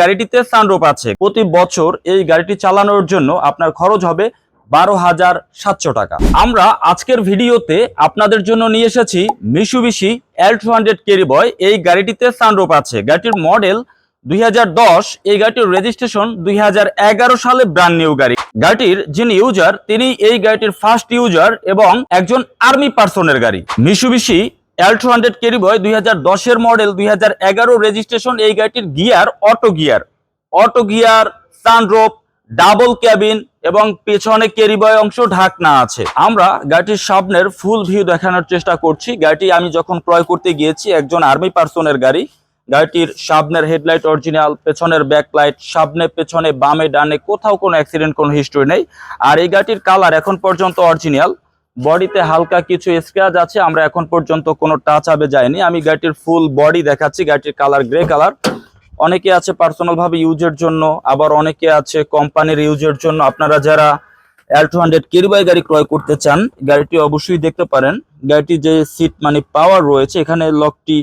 গাড়িটিতে sunroof আছে। প্রতি বছর এই গাড়িটি চালানোর জন্য আপনার খরচ হবে বারো হাজার সাতশো টাকা। আমরা আজকের ভিডিওতে আপনাদের জন্য নিয়ে এসেছি মিশুবিশি এল টু হান্ড্রেড বয়। এই গাড়িটিতে সানরুফ আছে। গাড়িটির মডেল দুই হাজার দশ, এই গাড়িটির রেজিস্ট্রেশন দুই হাজার এগারো সালে ব্র্যান্ড নিউ গাড়ি। গাড়িটির যিনি ইউজার তিনি এই গাড়িটির ফার্স্ট ইউজার এবং একজন আর্মি পার্সনের গাড়ি। মিশুবিশি এল হান্ড্রেড কেরি বয় দুই এর মডেল দুই হাজার এগারো রেজিস্ট্রেশন এই গাড়িটির gear auto gear auto gear sunroof double cabin এবং পেছনে ক্যারিবয় অংশ ঢাকনা আছে। আমরা গাড়িটির সামনের ফুল ভিউ দেখানোর চেষ্টা করছি। গাড়িটি আমি যখন ক্রয় করতে গিয়েছি, একজন আর্মি পার্সনের গাড়ি। গাড়িটির সামনের হেডলাইট অরিজিনাল পেছনের ব্যাকলাইট সামনে, পেছনে, বামে, ডানে, কোথাও কোনো অ্যাক্সিডেন্ট কোনো হিস্ট্রি নেই। আর এই গাড়িটির কালার এখন পর্যন্ত অরিজিনাল বডিতে হালকা কিছু স্ক্র্যাচ আছে, আমরা এখন পর্যন্ত কোনো টাচ আপে যায়নি আমি গাড়িটির ফুল বডি দেখাচ্ছি, গাড়িটির কালার গ্রে কালার অনেকে আছে পার্সোনাল ভাবে ইউজের জন্য, আবার অনেকে আছে কোম্পানির ইউজের জন্য। আপনারা যারা এল টু হান্ড্রেড কিরবাই গাড়ি ক্রয় করতে চান, গাড়িটি অবশ্যই দেখতে পারেন। গাড়িটি যে সিট মানে পাওয়ার রয়েছে, এখানে লকটি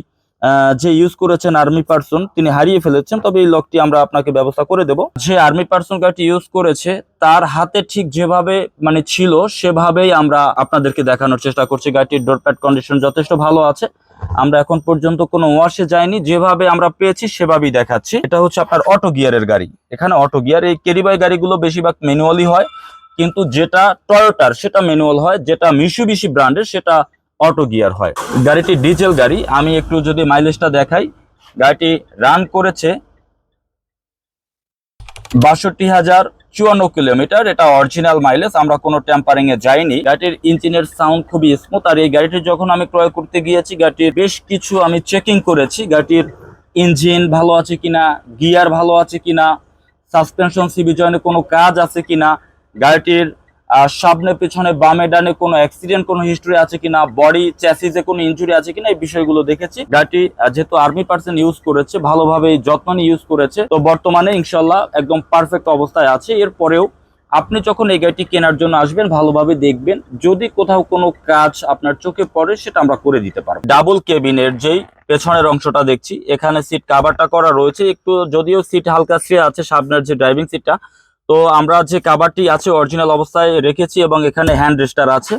যে ইউজ করেছেন আর্মি পার্সন তিনি হারিয়ে ফেলেছেন। তবে এই লকটি আমরা আপনাকে ব্যবস্থা করে দেব। যে আর্মি পার্সন গাড়িটি ইউজ করেছে, তার হাতে ঠিক যেভাবে মানে ছিল, সেভাবেই আমরা আপনাদেরকে দেখানোর চেষ্টা করছি। গাড়িটির ডোর প্যাড কন্ডিশন যথেষ্ট ভালো আছে। আমরা এখন পর্যন্ত কোনো ওয়াশে যাইনি। যেভাবে আমরা পেয়েছি, সেভাবেই দেখাচ্ছি। এটা হচ্ছে আপনার অটো গিয়ারের গাড়ি। এখানে অটো গিয়ার এই কেরিবাই গাড়িগুলো বেশিরভাগ ম্যানুয়ালি হয়। কিন্তু যেটা টয়োটার সেটা ম্যানুয়াল হয়। যেটা মিশুবিশি ব্র্যান্ডের সেটা অটো গিয়ার হয়। গাড়িটি ডিজেল গাড়ি। আমি একটু যদি মাইলেজটা দেখাই, গাড়িটি রান করেছে বাষট্টি হাজার চুয়ান্ন কিলোমিটার। এটা অরিজিনাল মাইলেজ আমরা কোনো টেম্পারিং এ যাইনি। গাড়িটির ইঞ্জিনের সাউন্ড খুবই স্মুথ আর এই গাড়িটি যখন আমি ক্রয় করতে গিয়েছি, গাড়িটির বেশ কিছু আমি চেকিং করেছি। গাড়িটির ইঞ্জিন ভালো আছে কিনা গিয়ার ভালো আছে কিনা সাসপেনশন সিবি জয়েন্টে কোনো কাজ আছে কিনা, গাড়িটির সামনে পেছনে বামে ডানে কোনো অ্যাক্সিডেন্ট কোনো হিস্ট্রি আছে কিনা বডি চ্যাসিসে কোনো ইঞ্জুরি আছে কিনা, এই বিষয়গুলো দেখেছি। গাড়িটি যেহেতু আর্মি পার্সন ইউজ করেছে, ভালোভাবে যত্ন নিয়ে ইউজ করেছে, তো বর্তমানে ইনশাল্লাহ একদম পারফেক্ট অবস্থায় আছে। এরপরেও আপনি যখন এই গাড়িটি কেনার জন্য আসবেন, ভালোভাবে দেখবেন। যদি কোথাও কোনো কাজ আপনার চোখে পড়ে, সেটা আমরা করে দিতে পারব। ডাবল কেবিনের যেই পেছনের অংশটা দেখছি, এখানে সিট কাভারটা করা রয়েছে। একটু যদিও সিট হালকা শ্রে আছে, সামনের যে ড্রাইভিং সিটটা তো আমরা যে কাভারটি আছে অরিজিনাল অবস্থায় রেখেছি এবং এখানে হ্যান্ড রেস্টার আছে।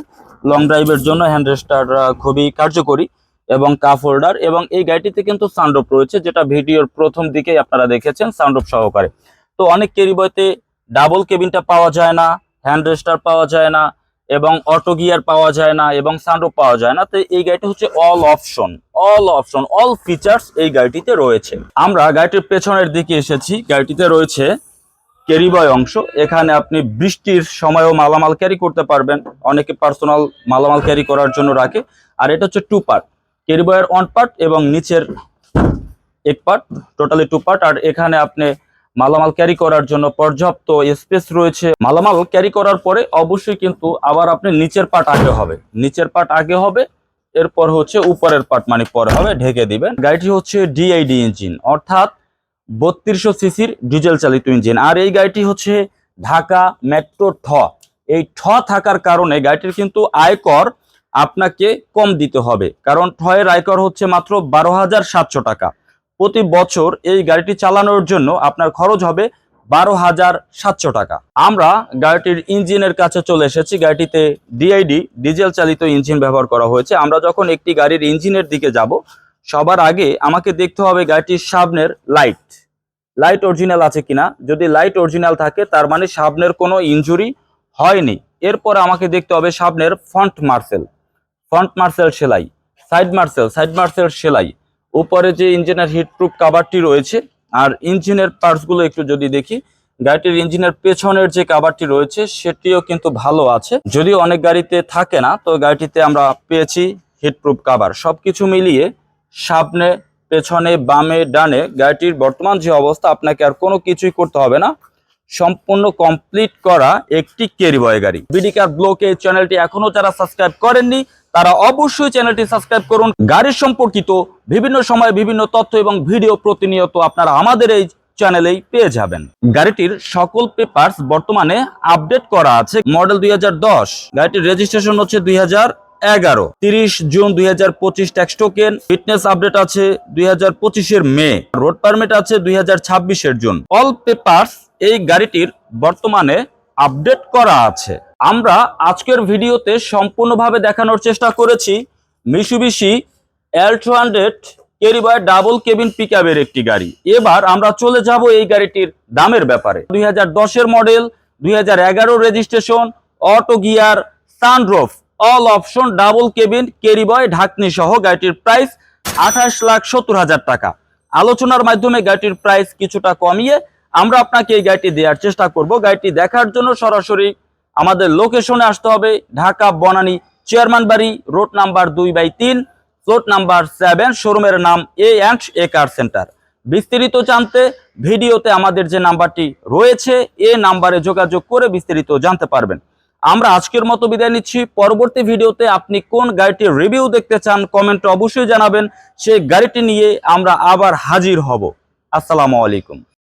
লং ড্রাইভের জন্য হ্যান্ড রেস্টার খুবই কার্যকরী এবং কাপ হোল্ডার এবং এই গাড়িটিতে কিন্তু সানরুফ রয়েছে, যেটা ভিডিওর প্রথম দিকেই আপনারা দেখেছেন সানরুফ সহকারে। তো অনেক কেরিবয়তে ডাবল কেবিনটা পাওয়া যায় না হ্যান্ড রেস্টার পাওয়া যায় না এবং অটো গিয়ার পাওয়া যায় না এবং সানরুফ পাওয়া যায় না। তো এই গাড়িটি হচ্ছে all option all option all features এই গাড়িটিতে রয়েছে। আমরা গাড়িটির পেছনের দিকে এসেছি, গাড়িটিতে রয়েছে ক্যারিবয় অংশ। এখানে আপনি বৃষ্টির সময়ও মালামাল ক্যারি করতে পারবেন। অনেকে পার্সোনাল মালামাল ক্যারি করার জন্য রাখে। আর এটা হচ্ছে টু পার্ট ক্যারিবয়ের ওয়ান পার্ট এবং নিচের এক পার্ট টোটালি টু পার্ট আর এখানে আপনি মালামাল ক্যারি করার জন্য পর্যাপ্ত স্পেস রয়েছে। মালামাল ক্যারি করার পরে অবশ্যই কিন্তু আবার আপনি নিচের পার্ট আগে হবে। নিচের পার্ট আগে হবে, এরপর হচ্ছে উপরের পার্ট মানে পরে হবে, ঢেকে দিবেন। গাড়িটি হচ্ছে ডিআইডি ইঞ্জিন অর্থাৎ বত্রিশশো সিসির ডিজেল চালিত ইঞ্জিন। আর এই গাড়িটি হচ্ছে ঢাকা মেট্রো ঠ। এই ঠ থাকার কারণে গাড়িটির কিন্তু আয়কর আপনাকে কম দিতে হবে। কারণ ঠয়ের আয়কর হচ্ছে মাত্র বারো হাজার সাতশো টাকা। প্রতি বছর এই গাড়িটি চালানোর জন্য আপনার খরচ হবে বারো হাজার সাতশো টাকা। আমরা গাড়িটির ইঞ্জিনের কাছে চলে এসেছি। গাড়িটিতে ডিআইডি ডিজেল চালিত ইঞ্জিন ব্যবহার করা হয়েছে। আমরা যখন একটি গাড়ির ইঞ্জিনের দিকে যাব সবার আগে আমাকে দেখতে হবে গাড়িটির সামনের লাইট লাইট অরিজিনাল আছে কিনা? যদি লাইট অরিজিনাল থাকে, তার মানে সামনের কোনো ইনজুরি হয়নি। এরপর আমাকে দেখতে হবে সামনের ফ্রন্ট মার্সেল ফ্রন্ট মার্সেল সেলাই। সাইড মার্সেল সাইড মার্সেল সেলাই। উপরে যে ইঞ্জিনের হিটপ্রুফ কাভারটি রয়েছে, আর ইঞ্জিনের পার্টসগুলো একটু যদি দেখি, গাড়িটির ইঞ্জিনের পেছনের যে কাভারটি রয়েছে, সেটিও কিন্তু ভালো আছে। যদিও অনেক গাড়িতে থাকে না, তো গাড়িটিতে আমরা পেয়েছি হিটপ্রুফ কাভার সব কিছু মিলিয়ে সামনে, পেছনে, বামে, ডানে গাড়িটির বর্তমান যে অবস্থা, আপনাকে আর কোনো কিছুই করতে হবে না। সম্পূর্ণ কমপ্লিট করা একটি ক্যারিবয় গাড়ি। বিডিকার ব্লকে চ্যানেলটি এখনও যারা সাবস্ক্রাইব করেননি, তারা অবশ্যই চ্যানেলটি সাবস্ক্রাইব করুন। গাড়ির সম্পর্কিত বিভিন্ন সময়ে বিভিন্ন তথ্য এবং ভিডিও প্রতিনিয়ত আপনারা আমাদের এই চ্যানেলেই পেয়ে যাবেন। গাড়িটির সকল পেপারস বর্তমানে আপডেট করা আছে। মডেল দুই হাজার দশ। গাড়িটির রেজিস্ট্রেশন হচ্ছে দুই হাজার এগারো। তিরিশ জুন দুই হাজার পঁচিশ ট্যাক্স টোকেন ফিটনেস আপডেট আছে দুই হাজার পঁচিশের মে। রোড পারমিট আছে দুই হাজার ছাব্বিশের জুন। অল পেপারস এই গাড়িটির বর্তমানে আপডেট করা আছে। আমরা আজকের ভিডিওতে সম্পূর্ণভাবে দেখানোর চেষ্টা করেছি Mitsubishi L two hundred Carryboy double cabin পিকআপের একটি গাড়ি। এবার আমরা চলে যাব এই গাড়িটির দামের ব্যাপারে। দুই হাজার মডেল দুই হাজার এগারো registration auto gear sunroof all option double cabin Carryboy ঢাকনি সহ গাড়িটির প্রাইস আঠাশ লাখ সত্তর হাজার টাকা। আলোচনার মাধ্যমে গাড়িটির প্রাইস কিছুটা কমিয়ে আমরা আপনাকে এই গাড়িটি দেওয়ার চেষ্টা করব। গাড়িটি দেখার জন্য সরাসরি আমাদের লোকেশনে আসতে হবে, ঢাকা বনানী, চেয়ারম্যান বাড়ি, রোড নাম্বার দুই বাই তিন প্লট নাম্বার সেভেন, শোরুমের নাম এ অ্যান্ড এ কার সেন্টার। বিস্তারিত জানতে ভিডিওতে আমাদের যে নাম্বারটি রয়েছে, এ নাম্বারে যোগাযোগ করে বিস্তারিত জানতে পারবেন। আমরা আজকের মতো বিদায় নিচ্ছি। পরবর্তী ভিডিওতে আপনি কোন গাড়িটির রিভিউ দেখতে চান কমেন্টে অবশ্যই জানাবেন। সেই গাড়িটি নিয়ে আমরা আবার হাজির হব। আসসালামু আলাইকুম।